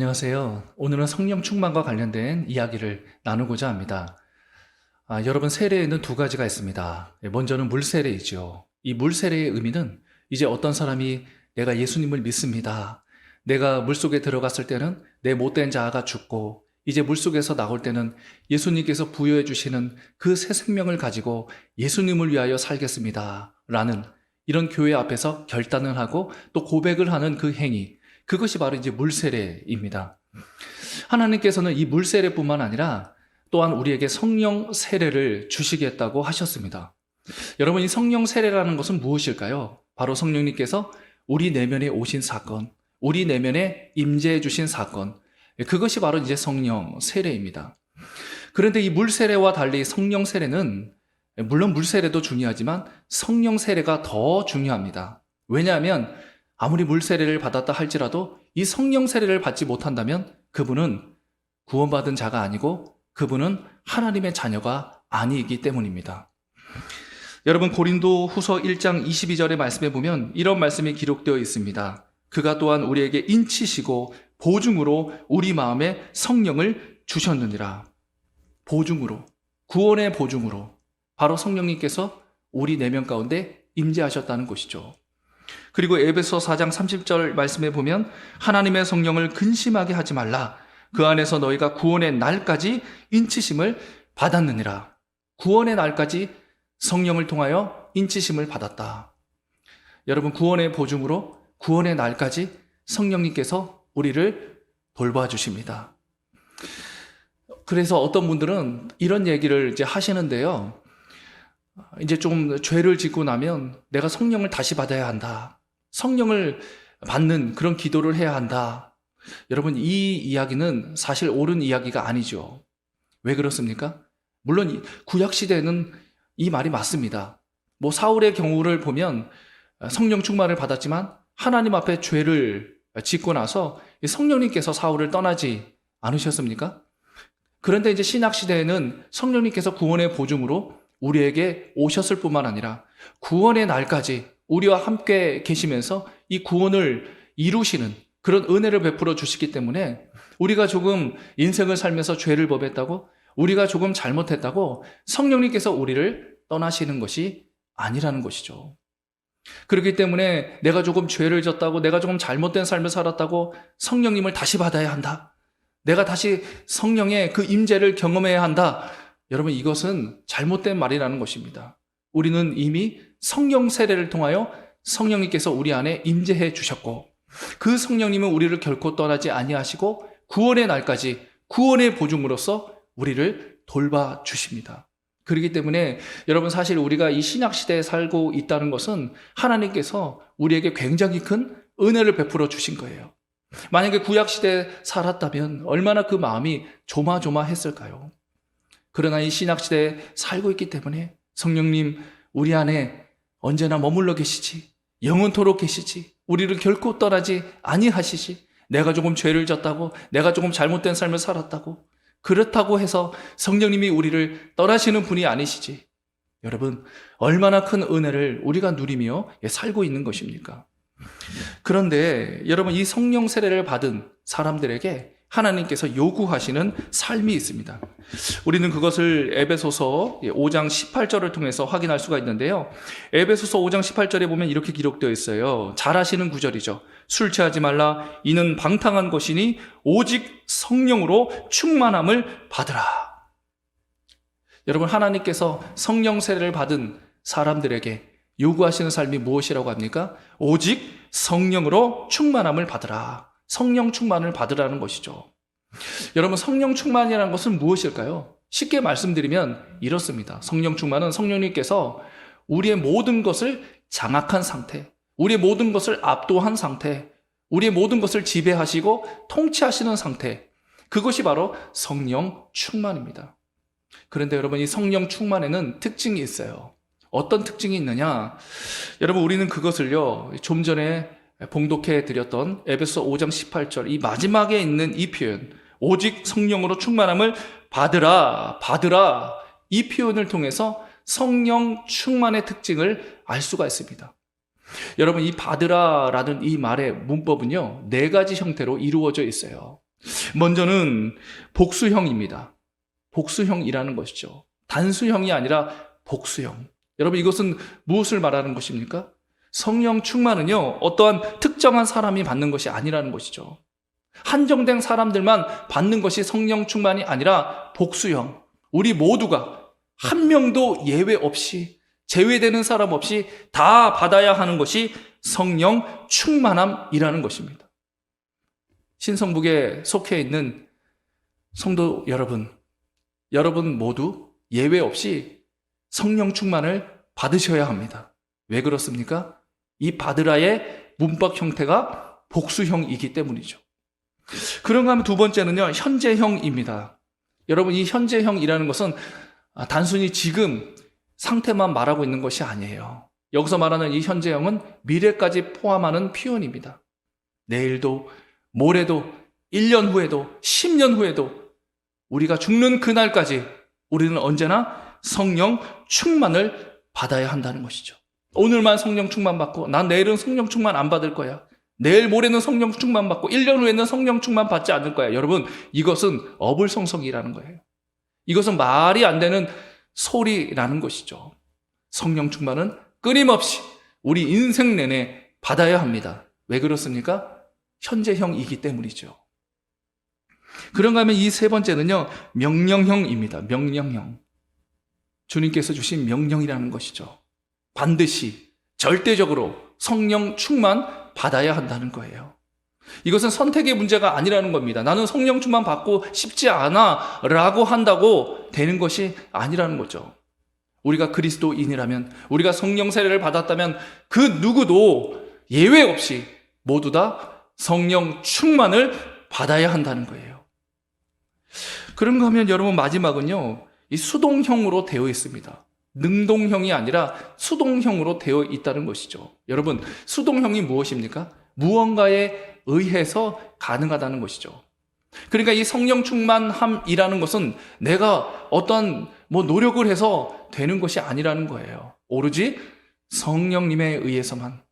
안녕하세요. 오늘은 성령 충만과 관련된 이야기를 나누고자 합니다. 아, 여러분, 세례에는 두 가지가 있습니다. 예, 먼저는 물세례이죠. 이 물세례의 의미는 이제 어떤 사람이 내가 예수님을 믿습니다. 내가 물속에 들어갔을 때는 내 못된 자아가 죽고 이제 물속에서 나올 때는 예수님께서 부여해 주시는 그 새 생명을 가지고 예수님을 위하여 살겠습니다. 라는 이런 교회 앞에서 결단을 하고 또 고백을 하는 그 행위. 그것이 바로 이제 물세례입니다. 하나님께서는 이 물세례뿐만 아니라 또한 우리에게 성령 세례를 주시겠다고 하셨습니다. 여러분, 이 성령 세례라는 것은 무엇일까요? 바로 성령님께서 우리 내면에 오신 사건, 우리 내면에 임재해 주신 사건, 그것이 바로 이제 성령 세례입니다. 그런데 이 물세례와 달리 성령 세례는 물론 물세례도 중요하지만 성령 세례가 더 중요합니다. 왜냐하면 아무리 물 세례를 받았다 할지라도 이 성령 세례를 받지 못한다면 그분은 구원받은 자가 아니고 그분은 하나님의 자녀가 아니기 때문입니다. 여러분 고린도 후서 1장 22절의 말씀에 보면 이런 말씀이 기록되어 있습니다. 그가 또한 우리에게 인치시고 보증으로 우리 마음에 성령을 주셨느니라. 보증으로 구원의 보증으로 바로 성령님께서 우리 내면 가운데 임재하셨다는 것이죠. 그리고 에베소 4장 30절 말씀에 보면 하나님의 성령을 근심하게 하지 말라. 그 안에서 너희가 구원의 날까지 인치심을 받았느니라. 구원의 날까지 성령을 통하여 인치심을 받았다. 여러분 구원의 보증으로 구원의 날까지 성령님께서 우리를 돌봐 주십니다. 그래서 어떤 분들은 이런 얘기를 이제 하시는데요. 이제 좀 죄를 짓고 나면 내가 성령을 다시 받아야 한다. 성령을 받는 그런 기도를 해야 한다. 여러분, 이 이야기는 사실 옳은 이야기가 아니죠. 왜 그렇습니까? 물론 구약시대에는 이 말이 맞습니다. 뭐 사울의 경우를 보면 성령 충만을 받았지만 하나님 앞에 죄를 짓고 나서 성령님께서 사울을 떠나지 않으셨습니까? 그런데 이제 신학시대에는 성령님께서 구원의 보증으로 우리에게 오셨을 뿐만 아니라 구원의 날까지 우리와 함께 계시면서 이 구원을 이루시는 그런 은혜를 베풀어 주시기 때문에 우리가 조금 인생을 살면서 죄를 범했다고 우리가 조금 잘못했다고 성령님께서 우리를 떠나시는 것이 아니라는 것이죠. 그렇기 때문에 내가 조금 죄를 졌다고 내가 조금 잘못된 삶을 살았다고 성령님을 다시 받아야 한다. 내가 다시 성령의 그 임재를 경험해야 한다. 여러분 이것은 잘못된 말이라는 것입니다. 우리는 이미 성령 세례를 통하여 성령님께서 우리 안에 임재해 주셨고 그 성령님은 우리를 결코 떠나지 아니하시고 구원의 날까지 구원의 보증으로서 우리를 돌봐 주십니다. 그렇기 때문에 여러분 사실 우리가 이 신약 시대에 살고 있다는 것은 하나님께서 우리에게 굉장히 큰 은혜를 베풀어 주신 거예요. 만약에 구약 시대에 살았다면 얼마나 그 마음이 조마조마했을까요? 그러나 이 신약 시대에 살고 있기 때문에 성령님 우리 안에 언제나 머물러 계시지? 영원토록 계시지? 우리를 결코 떠나지 아니하시지? 내가 조금 죄를 졌다고 내가 조금 잘못된 삶을 살았다고? 그렇다고 해서 성령님이 우리를 떠나시는 분이 아니시지. 여러분 얼마나 큰 은혜를 우리가 누리며 살고 있는 것입니까? 그런데 여러분 이 성령 세례를 받은 사람들에게 하나님께서 요구하시는 삶이 있습니다. 우리는 그것을 에베소서 5장 18절을 통해서 확인할 수가 있는데요. 에베소서 5장 18절에 보면 이렇게 기록되어 있어요. 잘 아시는 구절이죠. 술 취하지 말라. 이는 방탕한 것이니 오직 성령으로 충만함을 받으라. 여러분 하나님께서 성령 세례를 받은 사람들에게 요구하시는 삶이 무엇이라고 합니까? 오직 성령으로 충만함을 받으라. 성령 충만을 받으라는 것이죠. 여러분, 성령 충만이라는 것은 무엇일까요? 쉽게 말씀드리면 이렇습니다. 성령 충만은 성령님께서 우리의 모든 것을 장악한 상태, 우리의 모든 것을 압도한 상태, 우리의 모든 것을 지배하시고 통치하시는 상태, 그것이 바로 성령 충만입니다. 그런데 여러분, 이 성령 충만에는 특징이 있어요. 어떤 특징이 있느냐? 여러분, 우리는 그것을요, 좀 전에 봉독해 드렸던 에베소 5장 18절 이 마지막에 있는 이 표현 오직 성령으로 충만함을 받으라 받으라 이 표현을 통해서 성령 충만의 특징을 알 수가 있습니다. 여러분 이 받으라라는 이 말의 문법은요 네 가지 형태로 이루어져 있어요. 먼저는 복수형입니다. 복수형이라는 것이죠. 단수형이 아니라 복수형. 여러분 이것은 무엇을 말하는 것입니까? 성령 충만은요, 어떠한 특정한 사람이 받는 것이 아니라는 것이죠. 한정된 사람들만 받는 것이 성령 충만이 아니라 복수형. 우리 모두가 한 명도 예외 없이 제외되는 사람 없이 다 받아야 하는 것이 성령 충만함이라는 것입니다. 신성북에 속해 있는 성도 여러분, 여러분 모두 예외 없이 성령 충만을 받으셔야 합니다. 왜 그렇습니까? 이 받으라의 문법 형태가 복수형이기 때문이죠. 그런가 하면 두 번째는요, 현재형입니다. 여러분, 이 현재형이라는 것은 아, 단순히 지금 상태만 말하고 있는 것이 아니에요. 여기서 말하는 이 현재형은 미래까지 포함하는 표현입니다. 내일도, 모레도, 1년 후에도, 10년 후에도, 우리가 죽는 그날까지 우리는 언제나 성령 충만을 받아야 한다는 것이죠. 오늘만 성령 충만 받고, 난 내일은 성령 충만 안 받을 거야. 내일 모레는 성령 충만 받고, 1년 후에는 성령 충만 받지 않을 거야. 여러분, 이것은 어불성성이라는 거예요. 이것은 말이 안 되는 소리라는 것이죠. 성령 충만은 끊임없이 우리 인생 내내 받아야 합니다. 왜 그렇습니까? 현재형이기 때문이죠. 그런가 하면 이 세 번째는요, 명령형입니다. 명령형. 주님께서 주신 명령이라는 것이죠. 반드시, 절대적으로 성령 충만 받아야 한다는 거예요. 이것은 선택의 문제가 아니라는 겁니다. 나는 성령 충만 받고 싶지 않아 라고 한다고 되는 것이 아니라는 거죠. 우리가 그리스도인이라면, 우리가 성령 세례를 받았다면 그 누구도 예외 없이 모두 다 성령 충만을 받아야 한다는 거예요. 그런가 하면 여러분 마지막은요, 이 수동형으로 되어 있습니다. 능동형이 아니라 수동형으로 되어 있다는 것이죠. 여러분, 수동형이 무엇입니까? 무언가에 의해서 가능하다는 것이죠. 그러니까 이 성령 충만함이라는 것은 내가 어떤 뭐 노력을 해서 되는 것이 아니라는 거예요. 오로지 성령님에 의해서만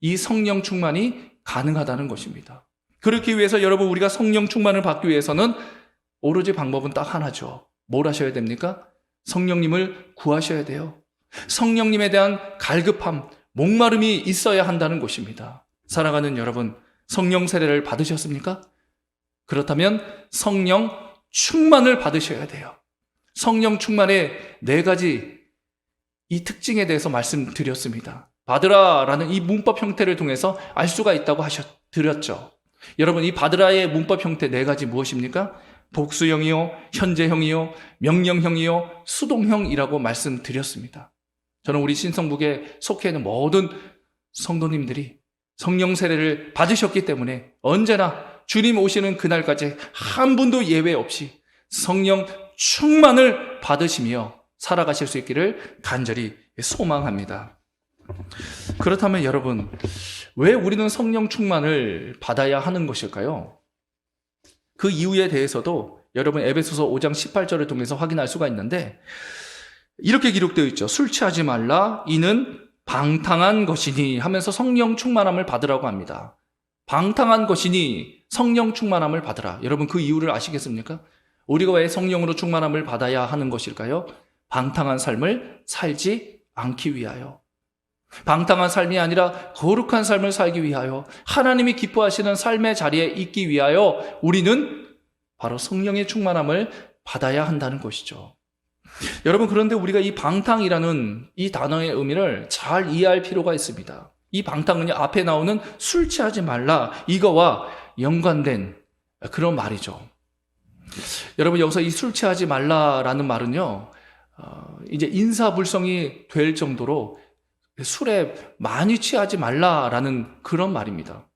이 성령 충만이 가능하다는 것입니다. 그렇기 위해서 여러분 우리가 성령 충만을 받기 위해서는 오로지 방법은 딱 하나죠. 뭘 하셔야 됩니까? 성령님을 구하셔야 돼요. 성령님에 대한 갈급함, 목마름이 있어야 한다는 것입니다. 사랑하는 여러분, 성령 세례를 받으셨습니까? 그렇다면 성령 충만을 받으셔야 돼요. 성령 충만의 네 가지 이 특징에 대해서 말씀드렸습니다. 받으라라는 이 문법 형태를 통해서 알 수가 있다고 하셨, 드렸죠. 여러분, 이 받으라의 문법 형태 네 가지 무엇입니까? 복수형이요, 현재형이요, 명령형이요, 수동형이라고 말씀드렸습니다. 저는 우리 신성북에 속해 있는 모든 성도님들이 성령 세례를 받으셨기 때문에 언제나 주님 오시는 그날까지 한 분도 예외 없이 성령 충만을 받으시며 살아가실 수 있기를 간절히 소망합니다. 그렇다면 여러분, 왜 우리는 성령 충만을 받아야 하는 것일까요? 그 이유에 대해서도 여러분 에베소서 5장 18절을 통해서 확인할 수가 있는데 이렇게 기록되어 있죠. 술 취하지 말라 이는 방탕한 것이니 하면서 성령 충만함을 받으라고 합니다. 방탕한 것이니 성령 충만함을 받으라. 여러분 그 이유를 아시겠습니까? 우리가 왜 성령으로 충만함을 받아야 하는 것일까요? 방탕한 삶을 살지 않기 위하여. 방탕한 삶이 아니라 거룩한 삶을 살기 위하여 하나님이 기뻐하시는 삶의 자리에 있기 위하여 우리는 바로 성령의 충만함을 받아야 한다는 것이죠. 여러분, 그런데 우리가 이 방탕이라는 이 단어의 의미를 잘 이해할 필요가 있습니다. 이 방탕은요, 앞에 나오는 술 취하지 말라, 이거와 연관된 그런 말이죠. 여러분, 여기서 이 술 취하지 말라라는 말은요, 어, 이제 인사불성이 될 정도로 술에 많이 취하지 말라라는 그런 말입니다.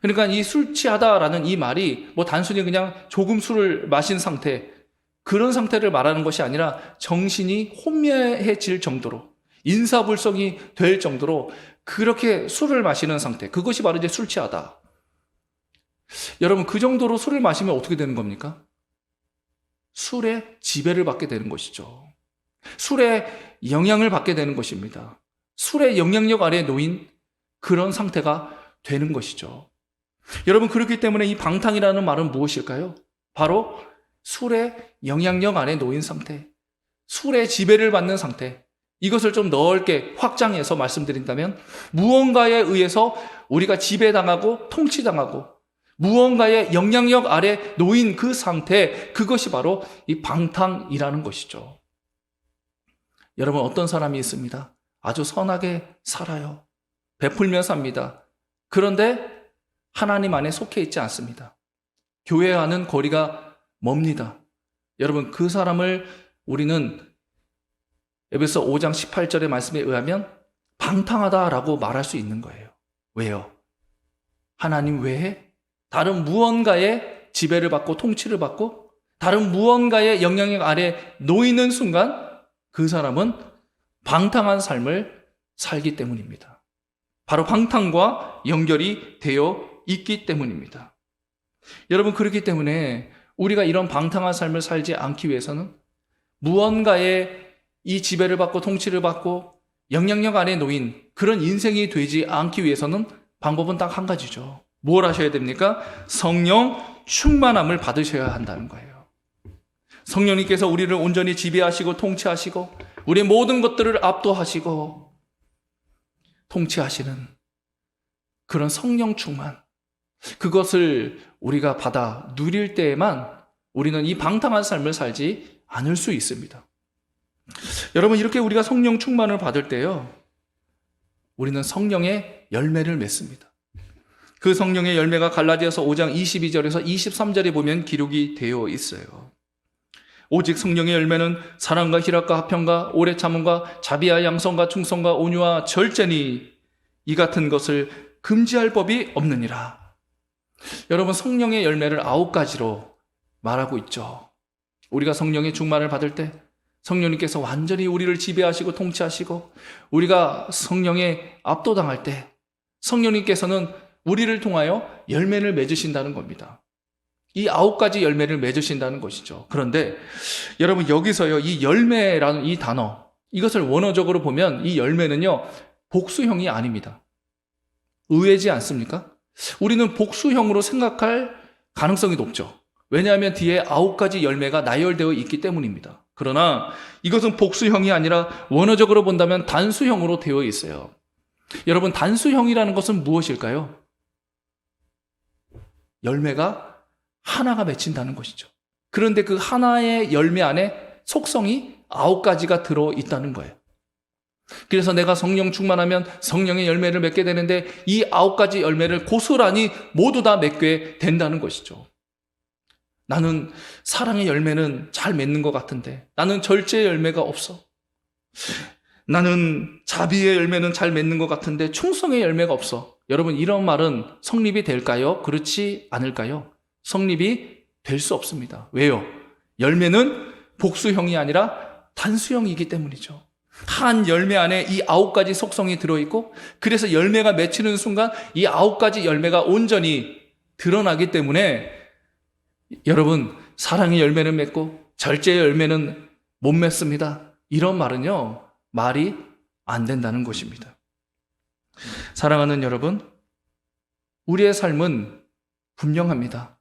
그러니까 이 술 취하다라는 이 말이 뭐 단순히 그냥 조금 술을 마신 상태, 그런 상태를 말하는 것이 아니라 정신이 혼미해질 정도로 인사불성이 될 정도로 그렇게 술을 마시는 상태. 그것이 바로 이제 술 취하다. 여러분, 그 정도로 술을 마시면 어떻게 되는 겁니까? 술에 지배를 받게 되는 것이죠. 술에 영향을 받게 되는 것입니다. 술의 영향력 아래 놓인 그런 상태가 되는 것이죠. 여러분, 그렇기 때문에 이 방탕이라는 말은 무엇일까요? 바로 술의 영향력 안에 놓인 상태, 술의 지배를 받는 상태. 이것을 좀 넓게 확장해서 말씀드린다면 무언가에 의해서 우리가 지배당하고 통치당하고 무언가의 영향력 아래 놓인 그 상태, 그것이 바로 이 방탕이라는 것이죠. 여러분, 어떤 사람이 있습니다. 아주 선하게 살아요. 베풀며 삽니다. 그런데 하나님 안에 속해 있지 않습니다. 교회와는 거리가 멉니다. 여러분, 그 사람을 우리는 에베소 5장 18절의 말씀에 의하면 방탕하다라고 말할 수 있는 거예요. 왜요? 하나님 외에 다른 무언가의 지배를 받고 통치를 받고 다른 무언가의 영향력 아래 놓이는 순간 그 사람은 방탕한 삶을 살기 때문입니다. 바로 방탕과 연결이 되어 있기 때문입니다. 여러분, 그렇기 때문에 우리가 이런 방탕한 삶을 살지 않기 위해서는 무언가의 이 지배를 받고 통치를 받고 영향력 안에 놓인 그런 인생이 되지 않기 위해서는 방법은 딱 한 가지죠. 뭘 하셔야 됩니까? 성령 충만함을 받으셔야 한다는 거예요. 성령님께서 우리를 온전히 지배하시고 통치하시고 우리의 모든 것들을 압도하시고 통치하시는 그런 성령 충만. 그것을 우리가 받아 누릴 때에만 우리는 이 방탕한 삶을 살지 않을 수 있습니다. 여러분, 이렇게 우리가 성령 충만을 받을 때요, 우리는 성령의 열매를 맺습니다. 그 성령의 열매가 갈라디아서 5장 22절에서 23절에 보면 기록이 되어 있어요. 오직 성령의 열매는 사랑과 희락과 화평과 오래 참음과 자비와 양성과 충성과 온유와 절제니 이 같은 것을 금지할 법이 없느니라. 여러분 성령의 열매를 아홉 가지로 말하고 있죠. 우리가 성령의 충만을 받을 때 성령님께서 완전히 우리를 지배하시고 통치하시고 우리가 성령에 압도당할 때 성령님께서는 우리를 통하여 열매를 맺으신다는 겁니다. 이 아홉 가지 열매를 맺으신다는 것이죠. 그런데 여러분 여기서요 이 열매라는 이 단어 이것을 원어적으로 보면 이 열매는요 복수형이 아닙니다. 의외지 않습니까? 우리는 복수형으로 생각할 가능성이 높죠. 왜냐하면 뒤에 아홉 가지 열매가 나열되어 있기 때문입니다. 그러나 이것은 복수형이 아니라 원어적으로 본다면 단수형으로 되어 있어요. 여러분, 단수형이라는 것은 무엇일까요? 열매가 하나가 맺힌다는 것이죠. 그런데 그 하나의 열매 안에 속성이 아홉 가지가 들어 있다는 거예요. 그래서 내가 성령 충만하면 성령의 열매를 맺게 되는데 이 아홉 가지 열매를 고스란히 모두 다 맺게 된다는 것이죠. 나는 사랑의 열매는 잘 맺는 것 같은데 나는 절제의 열매가 없어. 나는 자비의 열매는 잘 맺는 것 같은데 충성의 열매가 없어. 여러분 이런 말은 성립이 될까요? 그렇지 않을까요? 성립이 될 수 없습니다. 왜요? 열매는 복수형이 아니라 단수형이기 때문이죠. 한 열매 안에 이 아홉 가지 속성이 들어있고, 그래서 열매가 맺히는 순간 이 아홉 가지 열매가 온전히 드러나기 때문에 여러분, 사랑의 열매는 맺고 절제의 열매는 못 맺습니다. 이런 말은요, 말이 안 된다는 것입니다. 사랑하는 여러분, 우리의 삶은 분명합니다.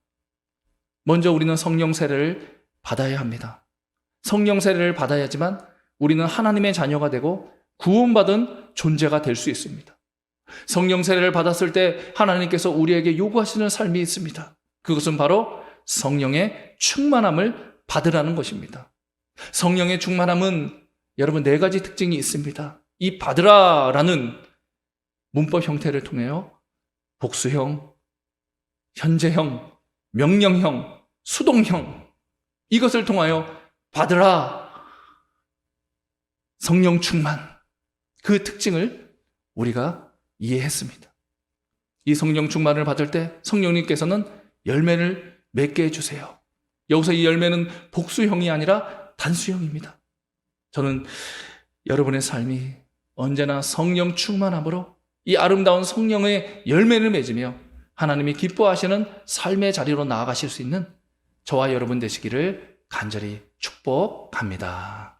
먼저 우리는 성령 세례를 받아야 합니다. 성령 세례를 받아야지만 우리는 하나님의 자녀가 되고 구원받은 존재가 될 수 있습니다. 성령 세례를 받았을 때 하나님께서 우리에게 요구하시는 삶이 있습니다. 그것은 바로 성령의 충만함을 받으라는 것입니다. 성령의 충만함은 여러분 네 가지 특징이 있습니다. 이 받으라라는 문법 형태를 통해요. 복수형, 현재형, 명령형, 수동형 이것을 통하여 받으라 성령 충만 그 특징을 우리가 이해했습니다. 이 성령 충만을 받을 때 성령님께서는 열매를 맺게 해주세요. 여기서 이 열매는 복수형이 아니라 단수형입니다. 저는 여러분의 삶이 언제나 성령 충만함으로 이 아름다운 성령의 열매를 맺으며 하나님이 기뻐하시는 삶의 자리로 나아가실 수 있는 저와 여러분 되시기를 간절히 축복합니다.